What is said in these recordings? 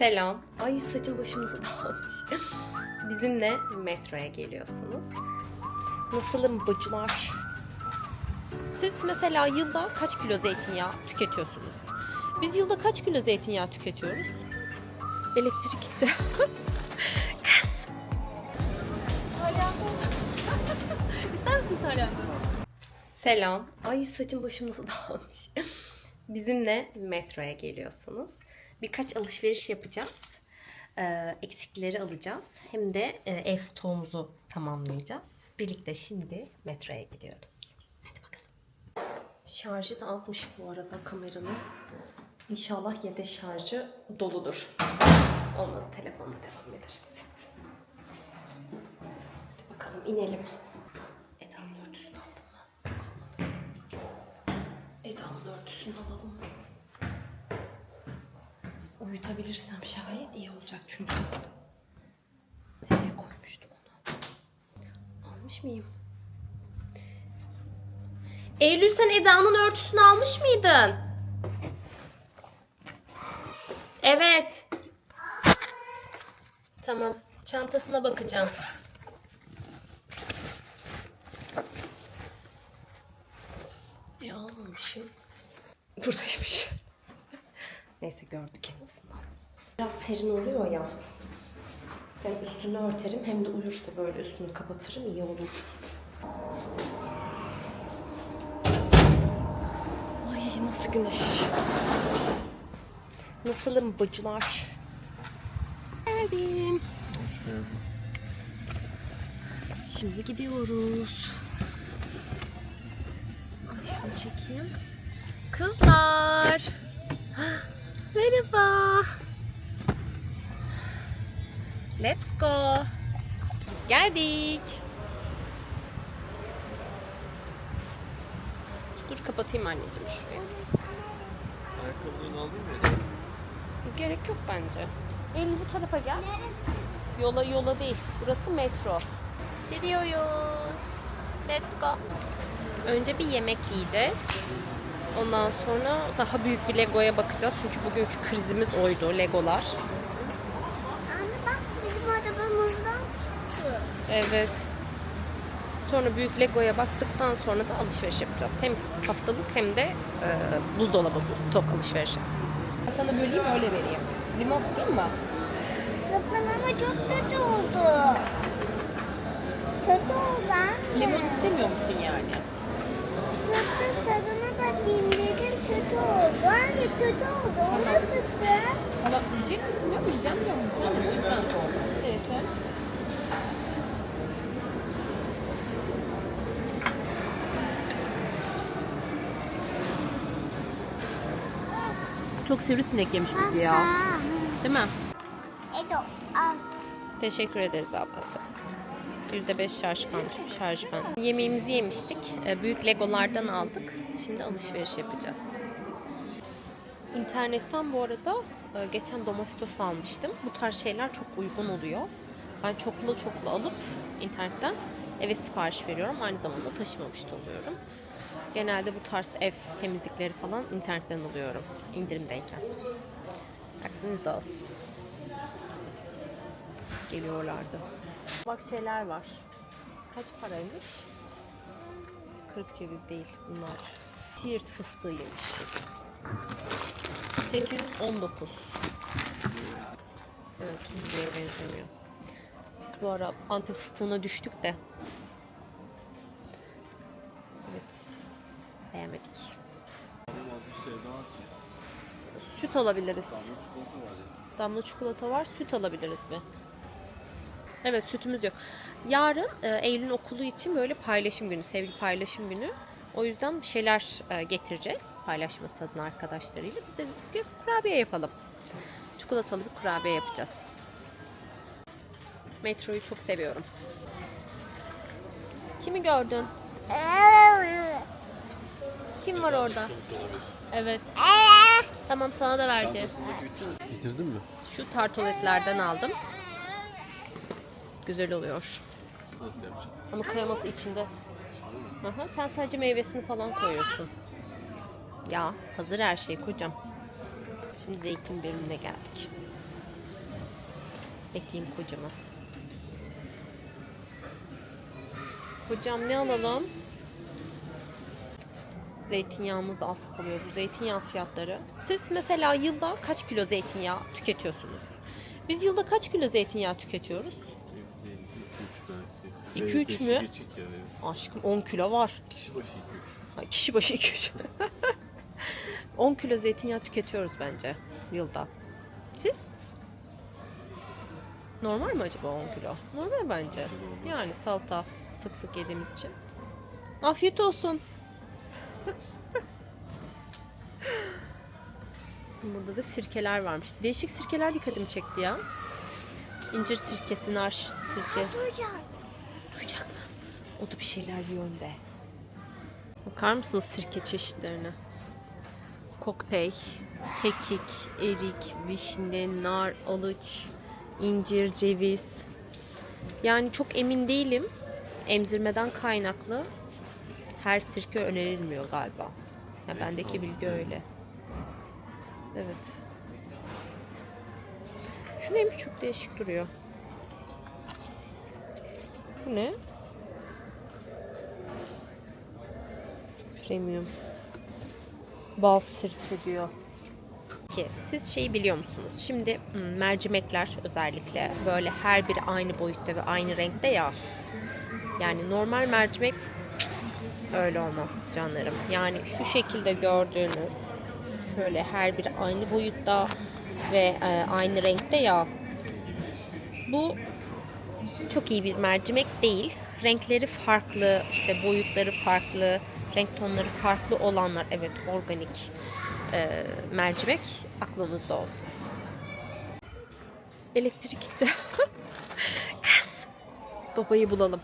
Selam. Ay saçım başımızı dağılmış. Bizimle metroya geliyorsunuz. Nasılım bacılar? Siz mesela yılda kaç kilo zeytinyağı tüketiyorsunuz? Biz yılda kaç kilo zeytinyağı tüketiyoruz? Elektrik gitti. Kız. Salyangoz. İster misin salyangoz? Selam. Ay saçım başım nasıl dağılmış. Bizimle metroya geliyorsunuz. Birkaç alışveriş yapacağız. Ee, eksikleri alacağız. Hem de e, ev stoğumuzu tamamlayacağız. Birlikte şimdi metroya gidiyoruz. Hadi bakalım. Şarjı da azmış bu arada kameranın. İnşallah yedek şarjı doludur. Olmadı telefonla devam ederiz. Hadi bakalım inelim. Eda'nın örtüsünü aldım mı? Almadım. Eda'nın örtüsünü alalım. Uyutabilirsem şayet iyi olacak çünkü. Nereye koymuştum onu? Almış mıyım? Eylül sen Eda'nın örtüsünü almış mıydın? Evet. Tamam. Çantasına bakacağım. E almamışım. Buradaymış. Neyse gördük en azından. Biraz serin oluyor ya. Hem üstünü örterim hem de uyursa böyle üstünü kapatırım iyi olur. Ay nasıl güneş. Nasılım bacılar? Geldim. Şimdi gidiyoruz. Ay şunu çekeyim. Kızlar. Merhaba. Let's go. Biz geldik. Dur kapatayım anneciğim şurayı. Ayakkabılarını aldın mı? Gerek yok bence. Elini bu tarafa gel. Yola yola değil. Burası metro. Gidiyoruz. Let's go. Önce bir yemek yiyeceğiz. Ondan sonra daha büyük bir Lego'ya bakacağız. Çünkü bugünkü krizimiz oydu. Legolar. Anne bak bizim arabamızdan çıktı. Evet. Sonra büyük Lego'ya baktıktan sonra da alışveriş yapacağız. Hem haftalık hem de e, buzdolabı stok alışverişi. Ben sana böleyim öyle vereyim. Limon sıkayım mı? Sıkın ama çok kötü oldu. Kötü oldu ha. Limon istemiyor musun yani? Sıktım tadına bakayım dedim kötü oldu. Anne kötü oldu. Ona sıktı. Ama yiyecek misin? Yok yiyeceğim. O. Evet. Çok sivrisinek yemiş bizi ya. Değil mi? Edo. Teşekkür ederiz ablası. %5 şarj kalmış. Şarjı ben. Yemeğimizi yemiştik. Ee, Büyük legolardan aldık. Şimdi alışveriş yapacağız. İnternetten bu arada e, geçen domestos almıştım. Bu tarz şeyler çok uygun oluyor. Ben çoklu çoklu alıp internetten eve sipariş veriyorum. Aynı zamanda taşımamış da oluyorum. Genelde bu tarz ev temizlikleri falan internetten alıyorum. indirimdeyken. Aklınızda olsun geliyorlardı. Bak şeyler var. Kaç paraymış? 40 ceviz değil bunlar. Siirt fıstığıymış. 819. Evet, Tuzlu'ya benzemiyor. Biz bu ara antep fıstığına düştük de. Evet. Beğenmedik. Süt alabiliriz. Damla çikolata var. Süt alabiliriz mi? Evet sütümüz yok. Yarın e, Eylül'ün okulu için böyle paylaşım günü, sevgi paylaşım günü. O yüzden bir şeyler e, getireceğiz paylaşması adına arkadaşlarıyla. Biz de dedik ki kurabiye yapalım. Çikolatalı bir kurabiye yapacağız. Metroyu çok seviyorum. Kimi gördün? Kim var orada? Evet. Tamam sana da vereceğiz. Bitirdin mi? Şu tartoletlerden aldım. Güzel oluyor. Nasıl yapacağım? Ama kreması içinde. Aha, sen sadece meyvesini falan koyuyorsun. Ya hazır her şey kocam. Şimdi zeytin bölümüne geldik. Bekleyeyim kocamı. Hocam ne alalım? Zeytinyağımız da az kalıyor. Bu zeytinyağı fiyatları. Siz mesela yılda kaç kilo zeytinyağı tüketiyorsunuz? Biz yılda kaç kilo zeytinyağı tüketiyoruz? 2-3 belki. İki, üç Beşi mü? Geçik yani. Aşkım 10 kilo var. Kişi başı 2-3. Ha, Kişi başı 2 10 kilo zeytinyağı tüketiyoruz bence yılda. Siz? Normal mi acaba 10 kilo? Normal bence. Yani salata sık sık yediğimiz için. Afiyet olsun. Burada da sirkeler varmış. Değişik sirkeler dikkatimi çekti ya. İncir sirkesi, nar sirke. O da bir şeyler yiyor önde. Bakar mısınız sirke çeşitlerine? Kokteyl, kekik, erik, vişne, nar, alıç, incir, ceviz. Yani çok emin değilim. Emzirmeden kaynaklı her sirke önerilmiyor galiba. Ya bendeki bilgi öyle. Evet. Şu neymiş çok değişik duruyor. Bu ne? Premium. Bal sirke diyor. Ki siz şeyi biliyor musunuz? Şimdi hmm, mercimekler özellikle böyle her biri aynı boyutta ve aynı renkte ya. Yani normal mercimek öyle olmaz canlarım. Yani şu şekilde gördüğünüz şöyle her biri aynı boyutta ve e, aynı renkte ya. Bu çok iyi bir mercimek değil. Renkleri farklı, işte boyutları farklı, renk tonları farklı olanlar evet organik e, mercimek aklınızda olsun. Elektrik gitti. Kız. Babayı bulalım.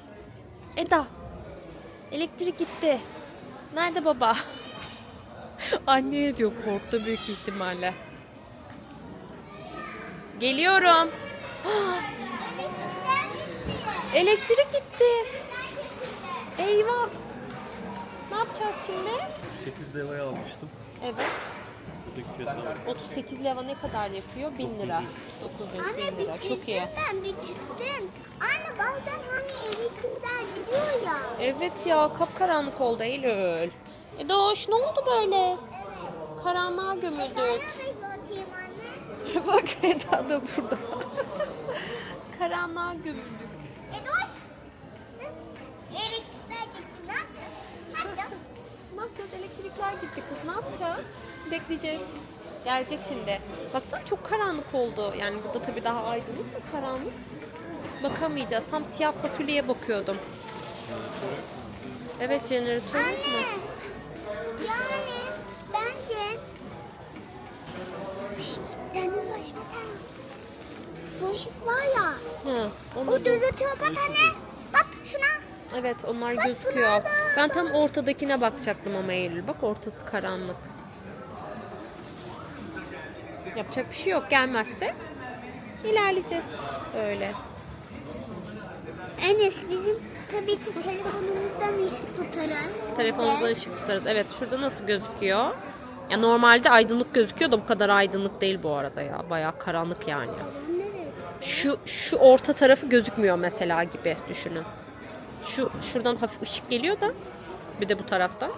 Eda. Elektrik gitti. Nerede baba? Anneye diyor korktu büyük ihtimalle. Geliyorum. Elektrik gitti. Eyvah. Ne yapacağız şimdi? 8 liraya almıştım. Evet. Buradaki fiyatına bak. 38 leva ne kadar yapıyor? 1000 lira. 900 Anne bin lira. Çok iyi. ben bitirdim. Anne bazen hani elektrikler gidiyor ya. Evet ya kapkaranlık oldu Eylül. E Doğuş ne oldu böyle? Karanlığa gömüldük. Dayanmayı batayım anne. Bak Eda da burada. Karanlığa gömüldük. Gitti kız. Ne yapacağız? Bekleyeceğiz. Gelecek şimdi. Baksana çok karanlık oldu. Yani burada tabii daha aydınlık mı karanlık? Bakamayacağız. Tam siyah fasulyeye bakıyordum. Evet jeneratör yok mu? Anne. Yani bence tane boşluk var ya. Hı, onu O gözüküyor bak anne. Bak şuna. Evet onlar gözüküyor. Ben tam ortadakine bakacaktım ama Eylül. Bak ortası karanlık. Yapacak bir şey yok. Gelmezse ilerleyeceğiz. Öyle. Enes bizim tabii ki telefonumuzdan ışık tutarız. Telefonumuzdan ışık tutarız. Evet şurada nasıl gözüküyor? Ya normalde aydınlık gözüküyor da bu kadar aydınlık değil bu arada ya. Bayağı karanlık yani. Şu şu orta tarafı gözükmüyor mesela gibi düşünün. Şu şuradan hafif ışık geliyor da bir de bu taraftan.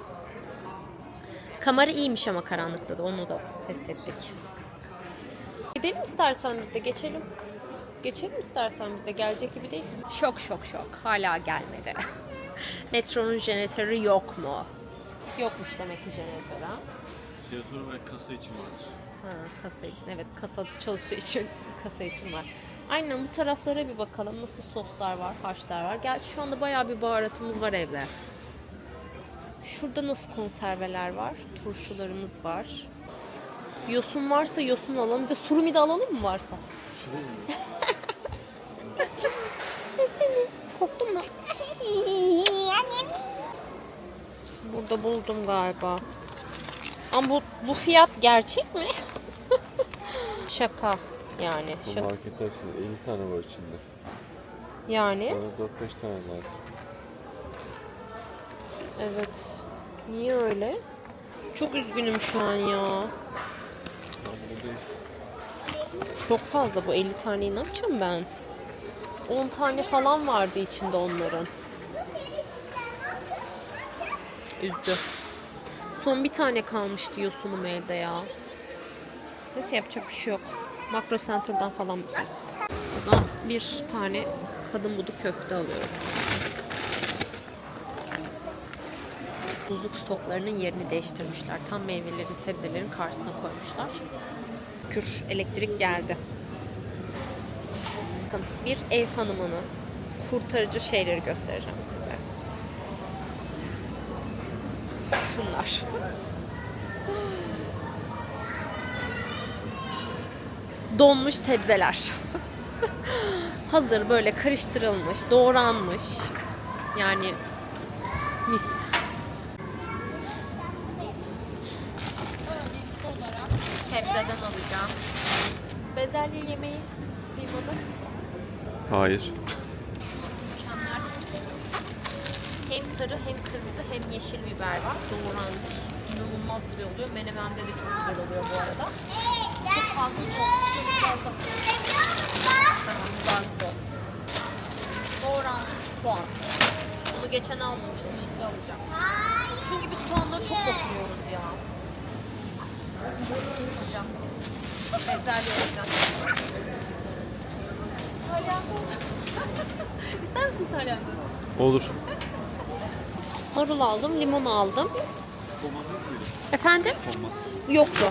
Kamera iyiymiş ama karanlıkta da onu da test ettik. Gidelim istersen biz de geçelim. Geçelim istersen biz de gelecek gibi değil. Şok şok şok. Hala gelmedi. Metronun jeneratörü yok mu? Yokmuş demek ki jeneratör ha. Jeneratör ve kasa için vardır. Ha, kasa için evet kasa çalışıyor için kasa için var. Aynen bu taraflara bir bakalım nasıl soslar var, harçlar var. Gerçi şu anda bayağı bir baharatımız var evde. Şurada nasıl konserveler var? Turşularımız var. Yosun varsa yosun alalım. Bir de surumi de alalım mı varsa? Mü? Korktun mu? Burada buldum galiba. Ama bu, bu fiyat gerçek mi? Şaka yani. Bu Şaka. marketler içinde 50 tane var içinde. Yani Bana 4-5 tane lazım. evet. Niye öyle? Çok üzgünüm şu an ya. Ben bunu değil. Çok fazla bu 50 taneyi ne yapacağım ben? 10 tane falan vardı içinde onların. Üzdü. Son bir tane kalmış diyor sunum elde ya. Neyse yapacak bir şey yok. Makro Center'dan falan bakarız. Buradan bir tane kadın budu köfte alıyorum. Buzluk stoklarının yerini değiştirmişler. Tam meyvelerin, sebzelerin karşısına koymuşlar. Kür elektrik geldi. Bakın bir ev hanımının kurtarıcı şeyleri göstereceğim size. Şunlar. Donmuş sebzeler. Hazır böyle karıştırılmış, doğranmış. Yani mis. Sebzeden alacağım. Bezelye yemeği kıymalı. Hayır. Mükemmel. Hem sarı hem kırmızı hem yeşil biber var. Doğranmış. İnanılmaz güzel oluyor. Menemende de çok güzel oluyor bu arada. Çok fazla soğuk. Çok fazla. Tamam, güzel güzel. Doğranmış soğan. Bunu geçen almamıştım. Şimdi alacağım. Çünkü biz soğanları çok batırıyoruz ya. Alacağım. Bezelye alacağım. Salyangoz. İster misin salyangoz? Olur. Marul aldım, limon aldım. Efendim? Yoktu.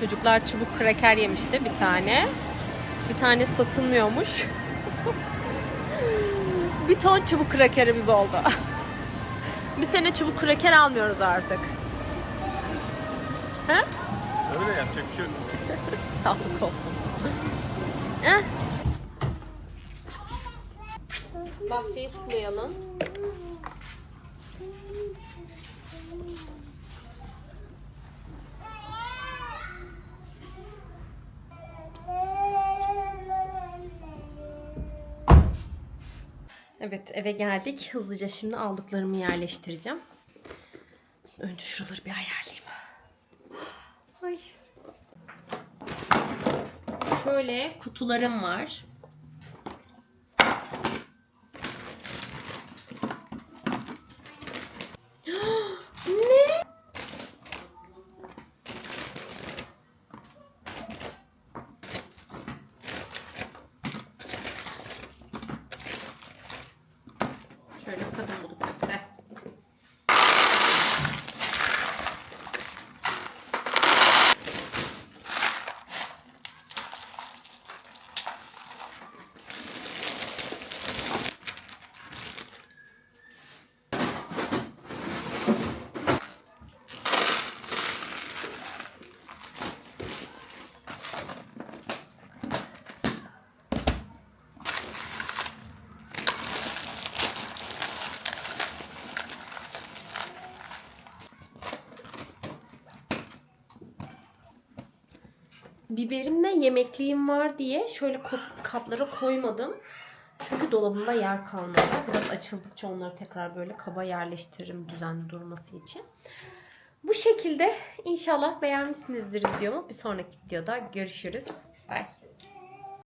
Çocuklar çubuk kraker yemişti bir tane. Bir tane satılmıyormuş. bir ton çubuk krakerimiz oldu. bir sene çubuk kraker almıyoruz artık. He? Öyle yapacak bir şey yok. Sağlık olsun. Bahçeyi sulayalım. Evet eve geldik. Hızlıca şimdi aldıklarımı yerleştireceğim. Önce şuraları bir ayarlayayım. Ay. Şöyle kutularım var. ne? Şöyle kadın bulduk köfte. Biberimle yemekliğim var diye şöyle kaplara koymadım. Çünkü dolabımda yer kalmadı. Biraz açıldıkça onları tekrar böyle kaba yerleştiririm düzenli durması için. Bu şekilde inşallah beğenmişsinizdir videomu. Bir sonraki videoda görüşürüz. Bye.